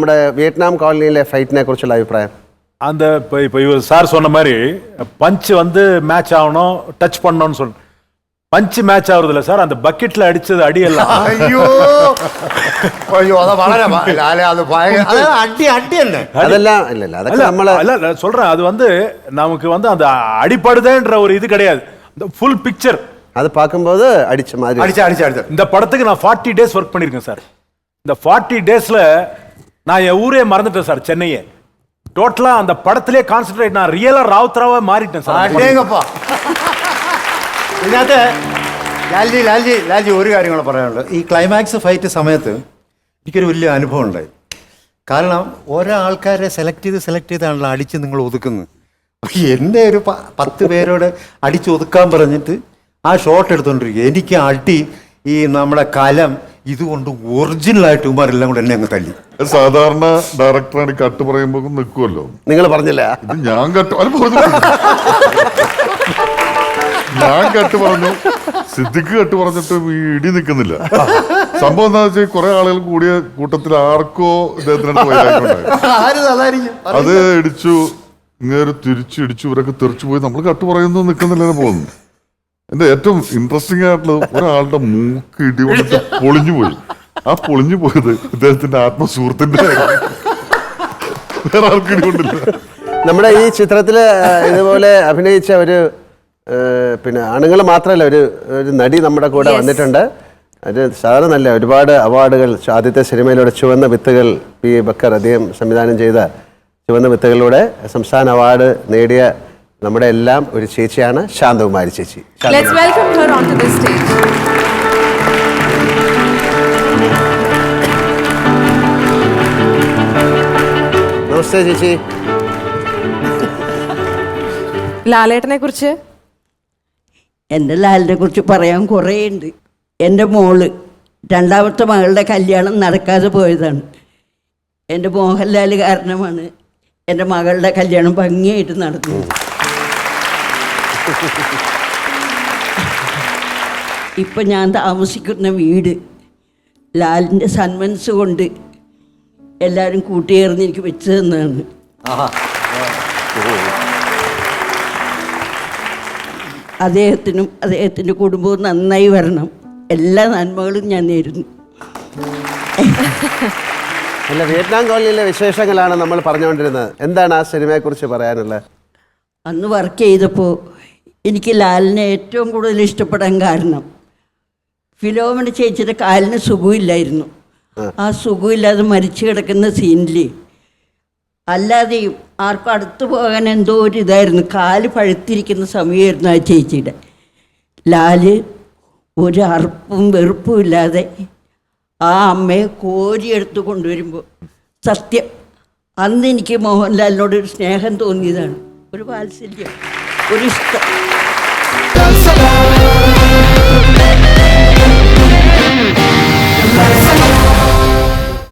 നമ്മുടെ വിയറ്റ്നാം കോളനിയിലെ ഫൈറ്റിനെ കുറിച്ചുള്ള അഭിപ്രായം அந்த இப்போ இப்போ இவர் சார் சொன்ன மாதிரி பஞ்ச் வந்து மேட்ச் ஆகணும் டச் பண்ணணும்னு சொல் பஞ்ச் மேட்ச் ஆகுறது இல்ல சார் அந்த பக்கெட்ல அடிச்சது அடியெல்லாம் അയ്യോ അയ്യോ അത് വളരെ ഭ- ലാലെ അത് ഭയങ്കര അത് അടി അടി തന്നെ അതെല്ലാം ഇല്ല ഇല്ല അതൊക്കെ இல்ல നമ്മള് இல்ல இல்ல, சொல்றேன் அது வந்து நமக்கு வந்து அந்த அடிப்படுதேன்ற ஒரு இது கிடையாது இந்த ஃபுல் பிக்சர் അത് பார்க்கும்போது അടിച്ച മാതിരി അടിച്ച അടിച്ച അടിച്ച இந்த படத்துக்கு நான் ஃபார்ட்டி டேஸ் ஒர்க் பண்ணியிருக்கேன் சார் இந்த ஃபார்ட்டி டேஸ்ல நான் என் ஊரே மறந்துட்டேன் சார் சென்னையே டோட்டலா அந்த படத்திலே கான்சென்ட்ரேட் நான் ரியலா ராவுத்தராவா மாறிட்டேன் சார் அந்த படத்துல. അടിയങ്ങപ്പ ഇതിനകത്ത് ലാൽജി ലാൽജി ലാൽജി ഒരു കാര്യം കൂടെ പറയാനുള്ളത് ഈ ക്ലൈമാക്സ് ഫൈറ്റ് സമയത്ത് എനിക്കൊരു വലിയ അനുഭവം ഉണ്ടായി കാരണം ഓരോ ആൾക്കാരെ സെലക്ട് ചെയ്ത് സെലക്ട് ചെയ്താണല്ലോ അടിച്ച് നിങ്ങൾ ഒതുക്കുന്നത് അപ്പൊ എന്നെ ഒരു പ- പത്ത് പേരോട് അടിച്ച് ഒതുക്കാൻ പറഞ്ഞിട്ട് ആ ഷോട്ട് എടുത്തോണ്ടിരിക്കുക എനിക്ക് അടി ഈ നമ്മുടെ കലം ഇതുകൊണ്ട് ഒറിജിനൽ ആയിട്ട് ഒറിജിനലായിട്ട് ഉമാരെല്ലാം കൂടെ എന്നെ അങ്ങ് തല്ലി. ഒരു സാധാരണ ഡയറക്ടറാണ് കട്ട് പറയുമ്പോൾ നിൽക്കുമല്ലോ നിങ്ങൾ പറഞ്ഞില്ല? ഇത് ഞാൻ കട്ട് അത് പറഞ്ഞു ഞാൻ കട്ട് പറഞ്ഞു. സിദ്ദിഖ് കട്ട് പറഞ്ഞിട്ട് ഈ ഇടി നിൽക്കുന്നില്ല സംഭവം എന്താ വെച്ചാൽ കുറെ ആളുകൾ കൂടിയ കൂട്ടത്തിൽ ആർക്കോ ഇദ്ദേഹത്തിനടുത്ത് അത് ഇടിച്ചു ഇങ്ങനെ തിരിച്ചു ഇടിച്ചു ഇവരൊക്കെ തെറിച്ചു പോയി നമ്മൾ കട്ട് പറയുന്നു നിൽക്കുന്നില്ലെന്ന് പോകുന്നു എന്റെ ഏറ്റവും ഇൻട്രസ്റ്റിംഗ് ആയിട്ടുള്ളത് ഒരാളുടെ മൂക്ക് ഇടി കൊണ്ടിട്ട് പൊളിഞ്ഞു പോയി. ആ പൊളിഞ്ഞു പോയത് ഇദ്ദേഹത്തിന്റെ ആത്മസുഹൃത്തിന്റെ വേറെ ആർക്കും ഇടി കൊണ്ടില്ല. നമ്മുടെ ഈ ചിത്രത്തിൽ ഇതുപോലെ അഭിനയിച്ച ഒരു പിന്നെ ആണുങ്ങൾ മാത്രമല്ല ഒരു ഒരു നടി നമ്മുടെ കൂടെ വന്നിട്ടുണ്ട്. അത് സാധാരണ നല്ല ഒരുപാട് അവാർഡുകൾ ആദ്യത്തെ സിനിമയിലൂടെ ചുവന്ന വിത്തുകൾ പി. ബക്കർ അദ്ദേഹം സംവിധാനം ചെയ്ത ചുവന്ന വിത്തുകളിലൂടെ സംസ്ഥാന അവാർഡ് നേടിയ നമ്മുടെ എല്ലാം ഒരു ചേച്ചിയാണ് ശാന്തകുമാരി ചേച്ചി. Let's welcome her onto the stage. നമസ്തേ ചേച്ചി. ലാലേട്ടനെ കുറിച്ച്? എന്റെ ലാലിനെ കുറിച്ച് പറയാൻ കുറേ ഉണ്ട്. എന്റെ മോൾ രണ്ടാമത്തെ മകളുടെ കല്യാണം നടക്കാതെ പോയതാണ്. എന്റെ മോഹൻലാൽ കാരണമാണ് എന്റെ മകളുടെ കല്യാണം ഭംഗിയായിട്ട് നടന്നത്. ഇപ്പം ഞാൻ താമസിക്കുന്ന വീട് ലാലിന്റെ സന്മനസ് കൊണ്ട് എല്ലാവരും കൂട്ടിയേർന്ന് എനിക്ക് വെച്ച് തന്നാണ് അദ്ദേഹത്തിനും അദ്ദേഹത്തിന്റെ കുടുംബവും നന്നായി വരണം. എല്ലാ നന്മകളും ഞാൻ നേരുന്നു. അല്ല വിയറ്റ്നാം കോളനിയിലെ വിശേഷങ്ങളാണ് നമ്മൾ പറഞ്ഞുകൊണ്ടിരുന്നത്. എന്താണ് ആ സിനിമയെക്കുറിച്ച് പറയാനുള്ളത്? അന്ന് വർക്ക് ചെയ്തപ്പോൾ എനിക്ക് ലാലിനെ ഏറ്റവും കൂടുതൽ ഇഷ്ടപ്പെടാൻ കാരണം ഫിലോമിന ചേച്ചിയുടെ കാലിന് സുഖമില്ലായിരുന്നു. ആ. സുഖമില്ലാതെ മരിച്ചു കിടക്കുന്ന സീനിൽ അല്ലാതെയും ആർക്കും അടുത്ത് പോകാൻ എന്തോ ഒരു ഇതായിരുന്നു. കാൽ പഴുത്തിരിക്കുന്ന സമയമായിരുന്നു ആ ചേച്ചിയുടെ. ലാൽ ഒരു അറുപ്പും വെറുപ്പും ഇല്ലാതെ ആ അമ്മയെ കോരിയെടുത്ത് കൊണ്ടുവരുമ്പോൾ സത്യം അന്ന് എനിക്ക് മോഹൻലാലിനോട് ഒരു സ്നേഹം തോന്നിയതാണ്. ഒരു വാത്സല്യം. ഒരു ഇഷ്ടം